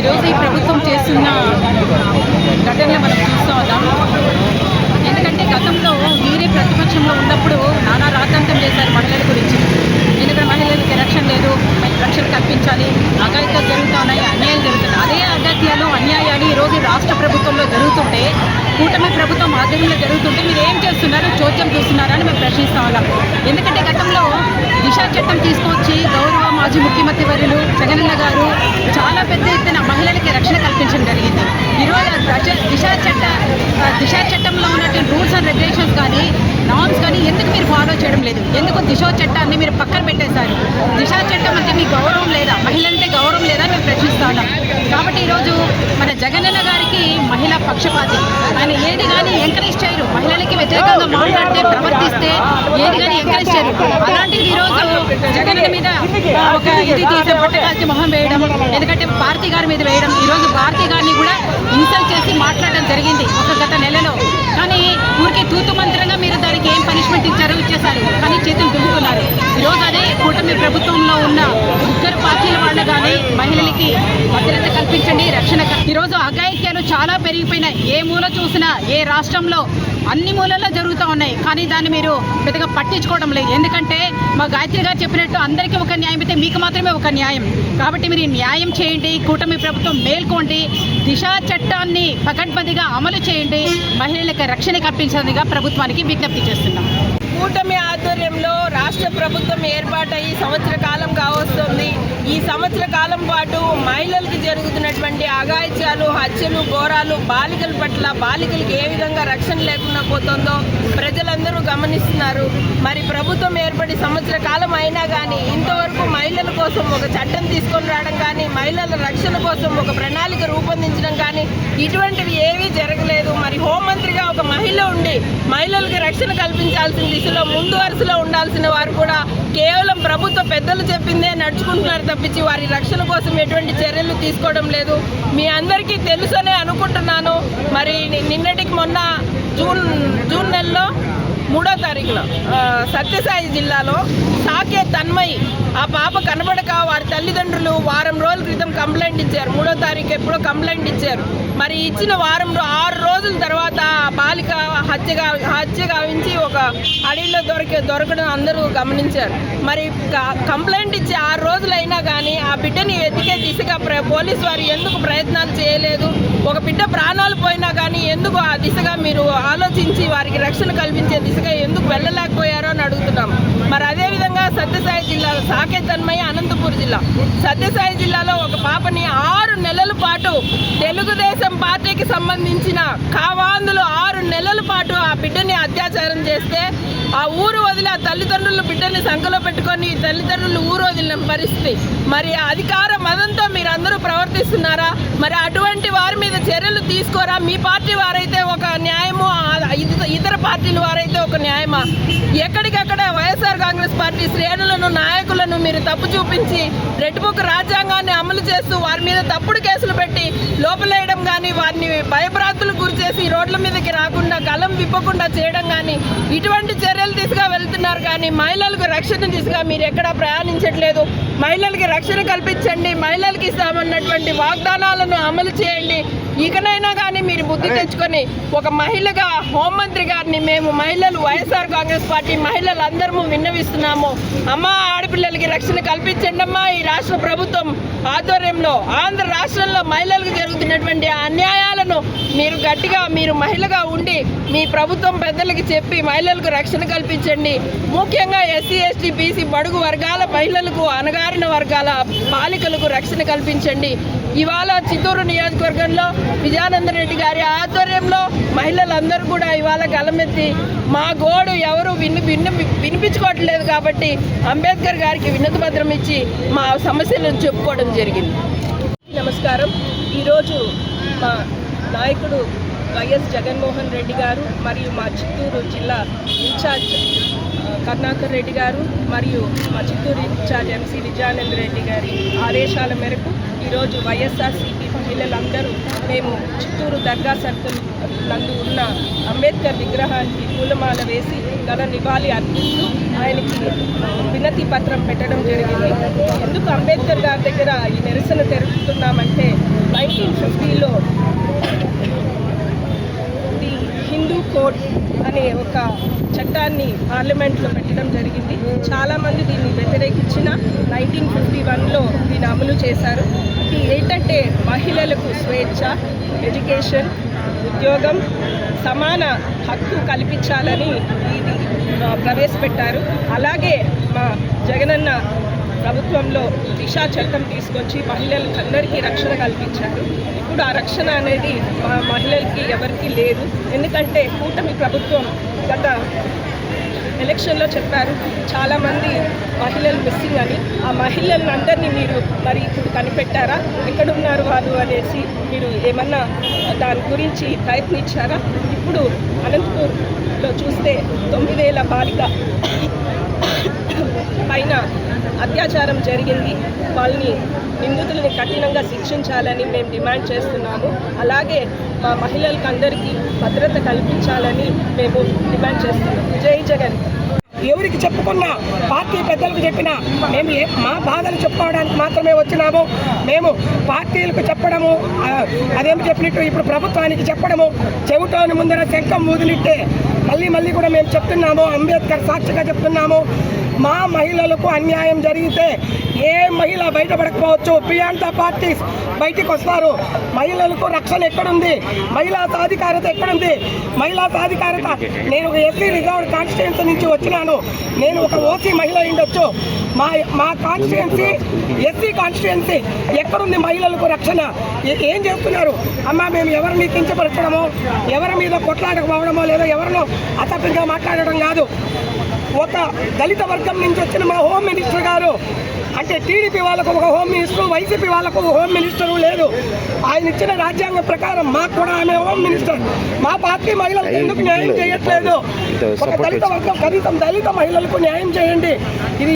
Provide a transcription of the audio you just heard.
ఈరోజు ఈ ప్రభుత్వం చేస్తున్న ఘటనలు మనం చూస్తూ ఉన్నాం. ఎందుకంటే గతంలో మీరే ప్రతిపక్షంలో ఉన్నప్పుడు నానా రాద్ధాంతం చేశారు మహిళల గురించి. ఎందుకంటే మహిళలకి రక్షణ లేదు రక్షణ కల్పించాలి అఘాయిత్యాలు జరుగుతూ ఉన్నాయి అన్యాయాలు జరుగుతున్నాయి. అదే అగత్యాలు అన్యాయాలు ఈరోజు రాష్ట్ర ప్రభుత్వంలో జరుగుతుంటే కూటమి ప్రభుత్వం ఆధ్వర్యంలో జరుగుతుంటే మీరు ఏం చేస్తున్నారు? చోద్యం చూస్తున్నారని మేము ప్రశ్నిస్తా ఉన్నాం. ఎందుకంటే గతంలో దిశ చట్టం తీసుకొచ్చి గౌరవ మాజీ ముఖ్యమంత్రి వర్యులు జగనన్న గారు చాలా పెద్ద ఎత్తున రక్షణ కల్పించడం జరిగింది. ఈరోజు దశ- దిశ చట్ట ఆ దిశ చట్టంలో ఉన్నటువంటి రూల్స్ అండ్ రెగ్యులేషన్స్ కానీ నామ్స్ కానీ ఎందుకు మీరు ఫాలో చేయడం లేదు? ఎందుకు దిశ చట్టాన్ని మీరు పక్కన పెట్టేశారు? దిశ చట్టం అంటే మీ గౌరవం లేదా? మహిళ అంటే గౌరవం లేదా మేము ప్రశ్నిస్తా ఉన్నాం కాబట్టి ఈరోజు మన జగనన్న గారికి మహిళా పక్షపాతి. ఆయన ఏది కానీ ఎంకరేజ్ చేయరు. మహిళలకి వ్యతిరేకంగా మాట్లాడితే ప్రవర్తిస్తే ఏది కానీ ఎంకరేజ్ చేయరు. అలాంటిది ఈరోజు జగన్ మీద ఒక ఇది తీసే పట్టకాల్చి మొహం వేయడం ఎందుకంటే భారతి గారి మీద వేయడం. ఈరోజు భారతి గారిని కూడా ఇన్సల్ట్ చేసి మాట్లాడడం జరిగింది ఒక గత నెలలో. కానీ ఊరికి తూతు మంత్రంగా మీరు దానికి ఏం పనిష్మెంట్ ఇచ్చారో ఇచ్చేశారు. కానీ చేతులు దువ్వుకున్నారు ఈరోజు అదే కూటమి ప్రభుత్వంలో ఉన్న ఇద్దరు కానీ మహిళలకి భద్రత కల్పించండి రక్షణ ఈరోజు అఘాయిత్యాలు చాలా పెరిగిపోయినాయి. ఏ మూల చూసినా ఏ రాష్ట్రంలో అన్ని మూలల్లో జరుగుతూ ఉన్నాయి. కానీ దాన్ని మీరు పెద్దగా పట్టించుకోవడం లేదు. ఎందుకంటే మా గాయత్రి గారు చెప్పినట్టు అందరికీ ఒక న్యాయం అయితే మీకు మాత్రమే ఒక న్యాయం. కాబట్టి మీరు న్యాయం చేయండి కూటమి ప్రభుత్వం మేల్కోండి దిశా చట్టాన్ని పకడ్బందీగా అమలు చేయండి మహిళలకు రక్షణ కల్పించేందుగా ప్రభుత్వానికి విజ్ఞప్తి చేస్తున్నాం. కూటమి ఆధ్వర్యంలో రాష్ట్ర ప్రభుత్వం ఏర్పాటయ్యి సంవత్సర కాలం కావస్తుంది. ఈ సంవత్సర కాలం పాటు మహిళలకు జరుగుతున్నటువంటి అఘాయిత్యాలు హత్యలు ఘోరాలు బాలికల పట్ల బాలికలకు ఏ విధంగా రక్షణ లేకుండా పోతుందో ప్రజలందరూ గమనిస్తున్నారు. మరి ప్రభుత్వం ఏర్పడి సంవత్సర కాలం అయినా కానీ ఇంతవరకు మహిళల కోసం ఒక చట్టం తీసుకొని రావడం కానీ మహిళల రక్షణ కోసం ఒక ప్రణాళిక రూపొందించడం కానీ ఇటువంటివి ఏవీ జరగలేదు. మరి హోంమంత్రిగా ఒక మహిళ ఉండి మహిళలకు రక్షణ కల్పించాల్సిన దిశలో ముందు వరుసలో ఉండాల్సిన వారు కూడా కేవలం ప్రభుత్వ పెద్దలు చెప్పిందే నడుచుకుంటున్నారు తప్పించి వారి రక్షణ కోసం ఎటువంటి చర్యలు తీసుకోవడం లేదు. మీ అందరికీ తెలుసనే అనుకుంటున్నాను. మరి నిన్నటికి మొన్న జూన్ జూన్ నెలలో మూడో తారీఖున సత్యసాయి జిల్లాలో సాకే తన్మయి ఆ పాప కనబడక వారి తల్లిదండ్రులు కంప్లైంట్ ఇచ్చారు. మూడో తారీఖు ఎప్పుడో కంప్లైంట్ ఇచ్చారు. మరి ఇచ్చిన వారం ఆరు రోజుల తర్వాత బాలిక హత్యగా హత్య గావించి ఒక అడవిలో దొరికే దొరకడం అందరూ గమనించారు. మరి క- కంప్లైంట్ ఇచ్చి ఆరు రోజులైనా కానీ ఆ బిడ్డని వెతికే దిశగా ప్ర- పోలీసు వారు ఎందుకు ప్రయత్నాలు చేయలేదు? ఒక బిడ్డ ప్రాణాలు పోయినా కానీ ఎందుకు ఆ దిశగా మీరు ఆలోచించి వారికి రక్షణ కల్పించే దిశగా ఎందుకు వెళ్ళలేకపోయారో అని అడుగుతున్నాం. మరి అదేవిధంగా సత్యసాయి జిల్లా సాకే తన్మయ్య జిల్లా. సత్యసాయి జిల్లాలో ఒక పాపని ఆరు నెలల పాటు తెలుగుదేశం పార్టీకి సంబంధించిన కావాందులు ఆరు నెలల పాటు ఆ బిడ్డని అత్యాచారం చేస్తే ఆ ఊరు వదిలి ఆ తల్లిదండ్రులు బిడ్డని సంఖలో పెట్టుకొని తల్లిదండ్రులు ఊరు వదిలిన పరిస్థితి. మరి అధికార మదంతో మీరు అందరూ ప్రవర్తిస్తున్నారా? మరి అటువంటి వారి మీద చర్యలు తీసుకోరా? మీ పార్టీ వారైతే ఒక న్యాయము ఇతర పార్టీల వారైతే ఒక న్యాయమా? ఎక్కడికక్కడ వైఎస్ఆర్ కాంగ్రెస్ పార్టీ శ్రేణులను నాయకులను మీరు తప్పు చూపించి రెడ్ బుక్ రాజ్యాంగాన్ని అమలు చేస్తూ వారి మీద తప్పుడు కేసులు పెట్టి లోపలేయడం కానీ వారిని భయభ్రాంతులకు గురిచేసి రోడ్ల మీదకి రాకుండా గలం విప్పకుండా చేయడం కానీ ఇటువంటి చర్యలు దిశగా వెళ్తున్నారు కానీ మహిళలకు రక్షణ దిశగా మీరు ఎక్కడా ప్రయాణించట్లేదు. మహిళలకి రక్షణ కల్పించండి మహిళలకి ఇస్తామన్నటువంటి వాగ్దానాలను అమలు చేయండి. ఇకనైనా కానీ మీరు బుద్ధి తెచ్చుకొని ఒక మహిళగా హోంమంత్రి గారిని మేము మహిళలు వైఎస్ఆర్ కాంగ్రెస్ పార్టీ మహిళలు అందరము విన్నవిస్తున్నాము. అమ్మ ఆడపిల్లలకి రక్షణ కల్పించండి అమ్మా. ఈ రాష్ట్ర ప్రభుత్వం ఆధ్వర్యంలో ఆంధ్ర రాష్ట్రంలో మహిళలకు జరుగుతున్నటువంటి అన్యాయాలను మీరు గట్టిగా మీరు మహిళగా ఉండి మీ ప్రభుత్వం పెద్దలకి చెప్పి మహిళలకు రక్షణ కల్పించండి. ముఖ్యంగా ఎస్సీ ఎస్టీ బీసీ బడుగు వర్గాల మహిళలకు అణగారిన వర్గాల బాలికలకు రక్షణ కల్పించండి. ఇవాళ చిత్తూరు నియోజకవర్గంలో విజయానంద రెడ్డి గారి ఆధ్వర్యంలో మహిళలందరూ కూడా ఇవాళ గలమెత్తి మా గోడు ఎవరు విన్ను విన్ను వినిపించుకోవట్లేదు కాబట్టి అంబేద్కర్ గారికి వినతి పత్రం ఇచ్చి మా సమస్యలను చెప్పుకోవడం జరిగింది. నమస్కారం. ఈరోజు మా నాయకుడు వైఎస్ జగన్మోహన్ రెడ్డి గారు మరియు మా చిత్తూరు జిల్లా ఇన్ఛార్జ్ కరుణాకర్ రెడ్డి గారు మరియు మా చిత్తూరు ఇన్ఛార్జ్ ఎంసీ విజయానంద రెడ్డి గారి ఆదేశాల మేరకు ఈరోజు వైఎస్ఆర్సీపీ మహిళలందరూ మేము చిత్తూరు దర్గా సర్కిల్ నందు ఉన్న అంబేద్కర్ విగ్రహానికి పూలమాల వేసి ఘన నివాళి అర్పిస్తూ ఆయనకి వినతి పత్రం పెట్టడం జరిగింది. ఎందుకు అంబేద్కర్ గారి దగ్గర ఈ నిరసన జరుపుతున్నామంటే ఫిఫ్టీలో ది హిందూ కోడ్ అనే ఒక చట్టాన్ని పార్లమెంట్లో పెట్టడం జరిగింది. చాలామంది దీన్ని వ్యతిరేకించిన నైన్టీన్ ఫిఫ్టీ వన్లో దీన్ని అమలు చేశారు. ఇది ఏంటంటే మహిళలకు స్వేచ్ఛ ఎడ్యుకేషన్ ఉద్యోగం సమాన హక్కు కల్పించాలని ఇది ప్రవేశపెట్టారు. అలాగే మా జగనన్న ప్రభుత్వంలో దిశా చట్టం తీసుకొచ్చి మహిళలకు అందరికీ రక్షణ కల్పించారు. ఇప్పుడు ఆ రక్షణ అనేది మా మహిళలకి ఎవరికీ లేదు. ఎందుకంటే కూటమి ప్రభుత్వం గత ఎలక్షన్లో చెప్పారు చాలామంది మహిళలు మిస్సింగ్ అని. ఆ మహిళలను అందరినీ మీరు మరి ఇప్పుడు కనిపెట్టారా? ఎక్కడున్నారు వారు అనేసి మీరు ఏమన్నా దాని గురించి ప్రయత్నించారా? ఇప్పుడు అనంతపూర్లో చూస్తే తొమ్మిదేళ్ళ బాలిక పైన అత్యాచారం జరిగింది. వాళ్ళని నిందితుల్ని కఠినంగా శిక్షించాలని మేము డిమాండ్ చేస్తున్నాము. అలాగే మా మహిళలకు అందరికీ భద్రత కల్పించాలని మేము డిమాండ్ చేస్తున్నాము. జై జగన్. ఎవరికి చెప్పుకున్నా పార్టీ పెద్దలకు చెప్పినా మేము మా బాధలు చెప్పుకోవడానికి మాత్రమే వచ్చినాము. మేము పార్టీలకు చెప్పడము అదేమి అదేం చెప్పినట్టు ఇప్పుడు ప్రభుత్వానికి చెప్పడము చెవిటోని ముందర శంఖం వదిలిట్టే మళ్ళీ మళ్ళీ కూడా మేము చెప్తున్నాము అంబేద్కర్ సాక్షిగా చెప్తున్నాము. మా మహిళలకు అన్యాయం జరిగితే ఏ మహిళ బయటపడకపోవచ్చు? బియాండ్ పార్టీస్ బయటికి వస్తారు. మహిళలకు రక్షణ ఎక్కడుంది? మహిళా సాధికారత ఎక్కడుంది? మహిళా సాధికారత నేను ఒక ఎస్సీ రిజర్వ్డ్ కాన్స్టిట్యున్సీ నుంచి వచ్చినాను. నేను ఒక ఓసీ మహిళ ఉండొచ్చు మా మా కాన్స్టిట్యున్సీ ఎస్సీ కాన్స్టిట్యున్సీ ఎక్కడుంది మహిళలకు రక్షణ? ఏం చేస్తున్నారు? అమ్మ మేము ఎవరిని కించపరచడమో ఎవరి మీద కొట్లాడకపోవడమో లేదా ఎవరినో అతప్పింగా మాట్లాడడం కాదు. ఒక దళిత వర్గం నుంచి వచ్చిన మా హోమ్ మినిస్టర్ గారు అంటే టీడీపీ వాళ్ళకు ఒక హోమ్ మినిస్టర్ వైసీపీ వాళ్ళకు ఒక హోమ్ మినిస్టర్ లేదు. ఆయన ఇచ్చిన రాజ్యాంగం ప్రకారం మాకు కూడా ఆమె హోమ్ మినిస్టర్. మా పార్టీ మహిళలకు ఎందుకు న్యాయం చేయట్లేదు? ఒక దళిత వర్గం కనీసం దళిత మహిళలకు న్యాయం చేయండి. ఇది